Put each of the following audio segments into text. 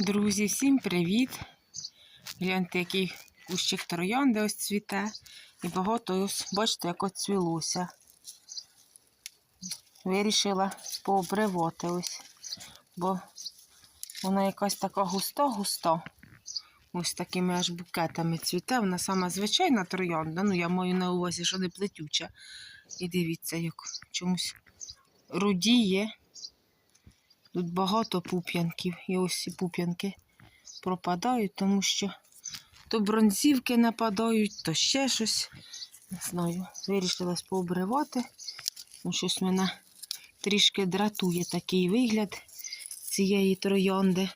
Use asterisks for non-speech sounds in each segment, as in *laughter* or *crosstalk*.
Друзі, всім привіт! Гляньте, який кущик троянди ось цвіте. І багато бачите, як оцвілося. Вирішила пообривати ось, бо вона якась така густа-густа. Ось такими аж букетами цвіте. Вона сама звичайна троянда. Ну, я маю на увазі, що не плетюча. І дивіться, як чомусь рудіє. Тут багато пуп'янків. І ось ці пуп'янки пропадають, тому що то бронзівки нападають, то ще щось. Не знаю. Вирішилась пообривати. Ну, щось мене трішки дратує такий вигляд цієї троянди.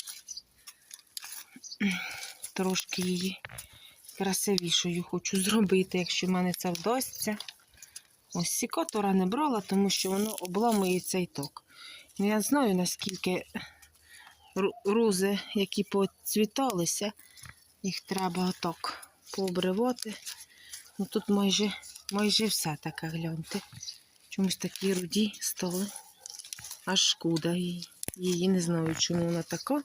Трошки її красивішою хочу зробити, якщо в мене це вдасться. Ось сікатора не брала, тому що воно обламує цей ток. Ну, я знаю, наскільки ру- рози, які поцвіталися, їх треба отак пообривати. Ну, тут майже, майже все таке, гляньте. Чомусь такі руді стали. Аж шкода її. Її не знаю, чому вона така.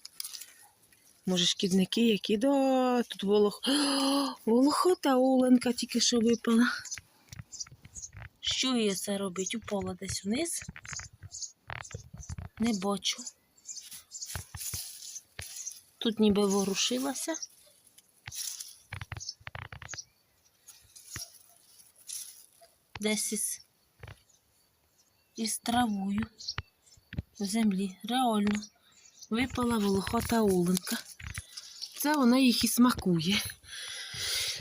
Може, шкідники, які да, тут волох. *gasps* Волохота Оленка тільки що випала. Що її це робить? Упала десь вниз. Не бачу. Тут ніби ворушилася. Десь із, із травою в землі. Реально випала волохота оленка. Це вона їх і смакує.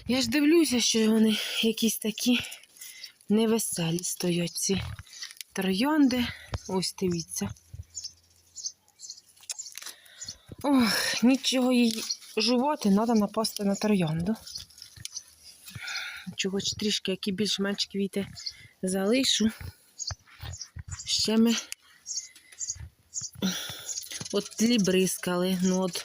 Я ж дивлюся, що вони якісь такі невеселі стоять ці троянди. Ось дивіться. Ох, нічого їй жувати, треба напасти на троянду. Чого ж трішки, які більш-менш квіти залишу. Ще ми от тлі бризкали, ну от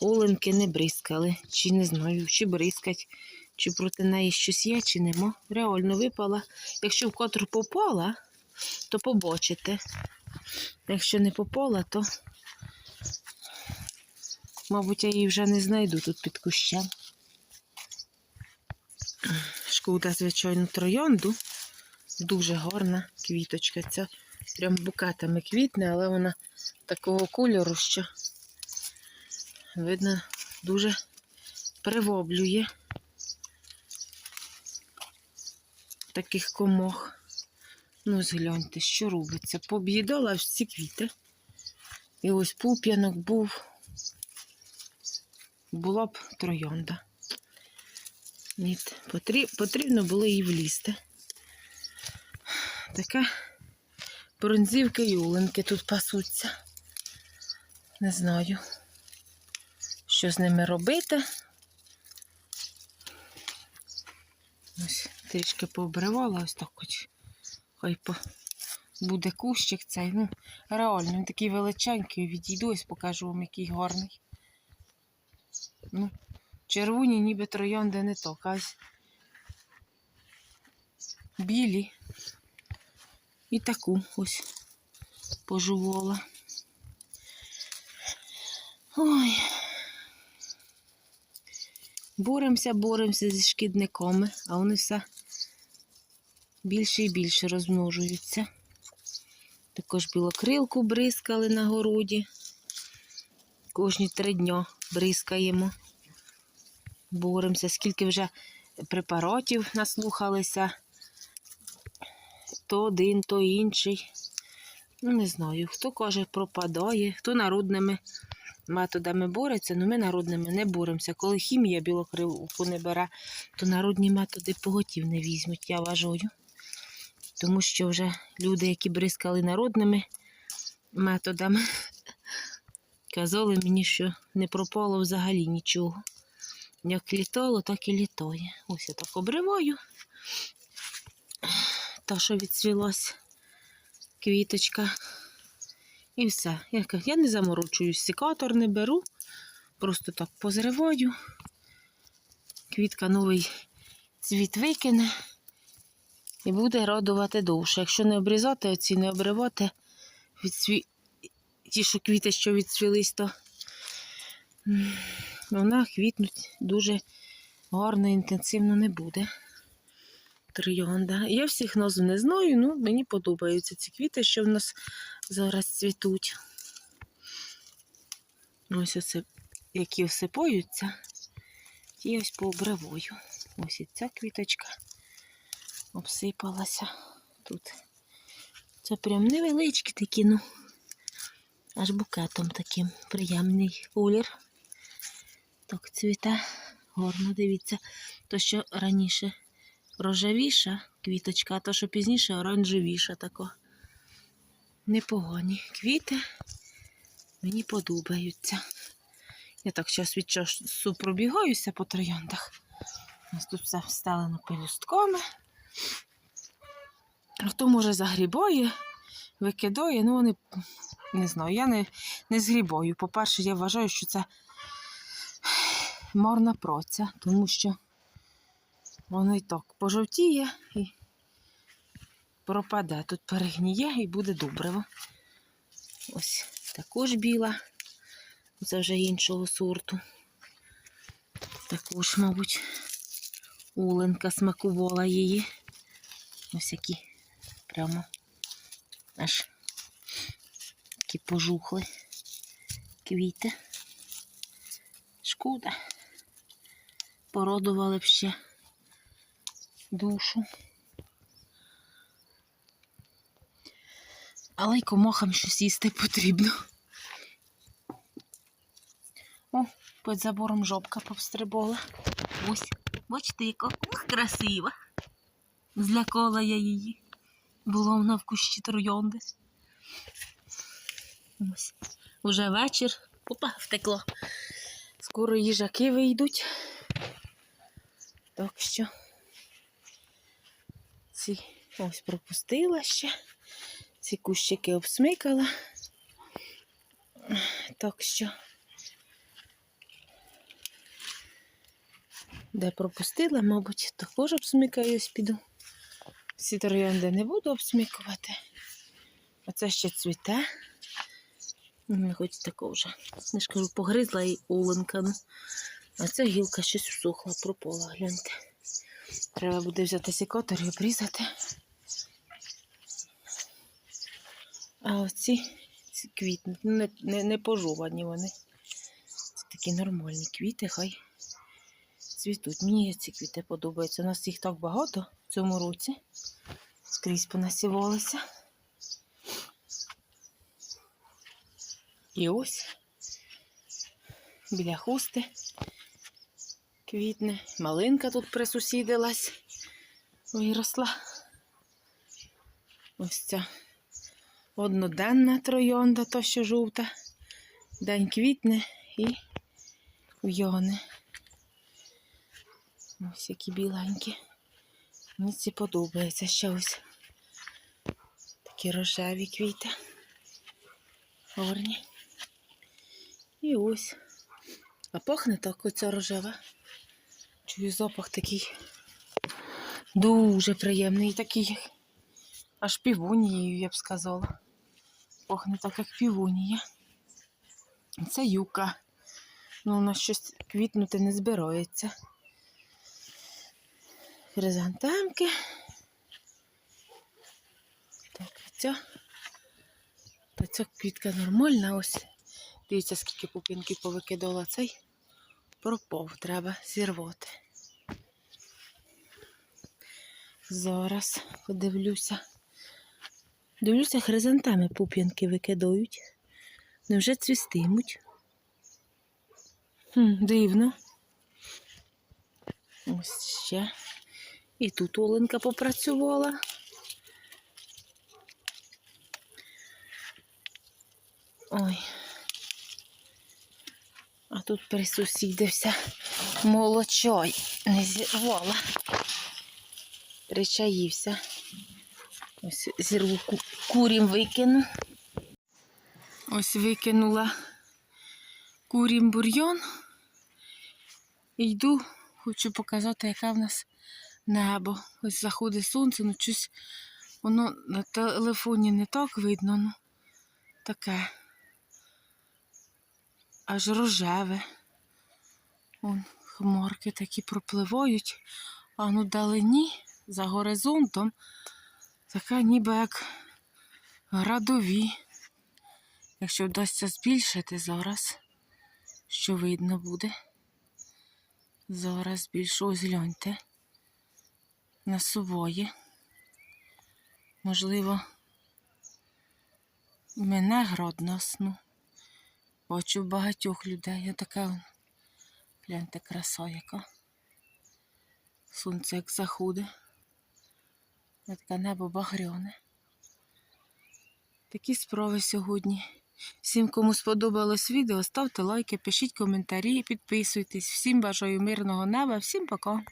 оленки не бризкали. Чи не знаю, чи бризкать, чи проти неї щось є, чи нема. Реально випала. Якщо в котру попала, то побачите. Якщо не попала, то, мабуть, я її вже не знайду тут під кущем. Шкода, звичайно, троянду. Дуже гарна квіточка. Ця прям букетами квітне, але вона такого кольору, що видно, дуже привоблює таких комох. Ну, згляньте, що робиться. Поб'їдала всі квіти. І ось пуп'янок був. Була б троянда. Ні, потрібно було їй влізти. Таке бронзівки і оленки тут пасуться. Не знаю, що з ними робити. Ось трішки пообривала, ось так хоч хай по... буде кущик цей. Ну, реально, він такий величенький, відійду, ось покажу вам, який гарний. Ну, червоні, ніби троянди не то, ось білі. І таку ось пожувала. Ой. Боремося, боремося зі шкідниками, а вони все більше і більше розмножуються. Також білокрилку бризкали на городі. Кожні три дня бризкаємо. Боремося, скільки вже препаратів наслухалися. То один, то інший. Ну, не знаю, хто каже, пропадає, хто народними методами бореться, але ми народними не боремося. Коли хімія білокривку не бере, то народні методи поготів не візьмуть, я вважаю. Тому що вже люди, які бризкали народними методами, казали мені, що не пропало взагалі нічого. Як літало, так і літає. Ось я так обриваю. Та, що відсвілась квіточка. І все. Я, не заморочуюсь, секатор не беру, просто так позриваю. Квітка новий цвіт викине і буде радувати довше. Якщо не обрізати, оці не обривати, відсві... ті, що квіти, що відсвілись, то Вона квітнуть дуже гарно, інтенсивно не буде. Троянда. Я всіх назв не знаю, ну мені подобаються ці квіти, що в нас зараз цвітуть. Ось оце, які осипаються, ті ось пообривою. Ось і ця квіточка обсипалася тут. Це прям невеличкі такі, ну, аж букетом таким приємний колір. Так цвіте, гарно дивіться. То, що раніше рожевіша квіточка, а то, що пізніше оранжевіша тако. Непогані квіти. Мені подобаються. Я так час від часу пробігаюся по трояндах. У нас тут все встелено пелюстками. А Хто може загрібає, викидає, ну вони не знаю, я не, не згрібаю. По-перше, я вважаю, що це марна праця, тому що воно і так пожовтіє і пропаде. Тут перегніє і буде добриво. Ось також біла. Це вже іншого сорту. Також, мабуть, Оленка смакувала її. Ось які прямо аж такі пожухли квіти. Шкода. Породували б ще душу. Але й комахам щось їсти потрібно. О, під забором жопка повстрибола. Ось, бачите, яка красива. Злякала я її. Була вона в кущі троянди. Ось. Уже вечір. Опа, втекло. Скоро їжаки вийдуть. Так що ці ось пропустила ще. Ці кущики обсмикала. Так що. Де пропустила, мабуть, також обсмикаюсь, піду. Всі троянди не буду обсмикувати. Оце ще цвіте. Ну, Хоч тако вже. Не ж кажу, погризла і оленка. А ця гілка щось всохла, пропала, гляньте. Треба буде взяти секатор і обрізати. А оці ці квітнуть, ну, не, не, не пожовані вони. Це такі нормальні квіти, хай цвітуть. Мені ці квіти подобаються. У нас їх так багато в цьому році. Скрізь понасівалися. І ось біля хусти квітне. Малинка тут присусідилась, виросла. Ось ця одноденна троянда, то що жовта. День квітне і в'яне. Ось які біленькі. Мені ці подобається ще ось такі рожеві квіти. Гарні. І ось. А пахне так оця рожева. Чую запах такий дуже приємний, такий аж півонією, я б сказала. Пахне так, як півонія. Це юка. Ну, вона щось квітнути не збирається. Хризантемки. Так, ця. Та ця квітка нормальна. Ось. Дивіться, скільки пупінків повикидала цей. Пропав, треба зірвати. Зараз подивлюся. Дивлюся, хризантеми пуп'янки викидають. Невже цвістимуть? Дивно. Ось ще. І тут Оленка попрацювала. Ой. Тут присусідився молочой. Не зірвала. Причаївся. Ось зірву курім викину. Ось викинула курім бур'йон. І йду, хочу показати, яке в нас небо. Ось заходить сонце, ну щось воно на телефоні не так видно, ну таке. Аж рожеве. Вон хмарки такі пропливають, а ну далині за горизонтом така ніби як градові. Якщо вдасться збільшити зараз, що видно буде. Зараз більше ось гляньте. На сувої. Можливо, мене гродно сну. Бачу багатьох людей. Я така, гляньте, краса яка. Сонце як заходить. Я Таке небо багряне. Такі справи сьогодні. Всім, кому сподобалось відео, ставте лайки, пишіть коментарі, підписуйтесь. Всім бажаю мирного неба, всім пока.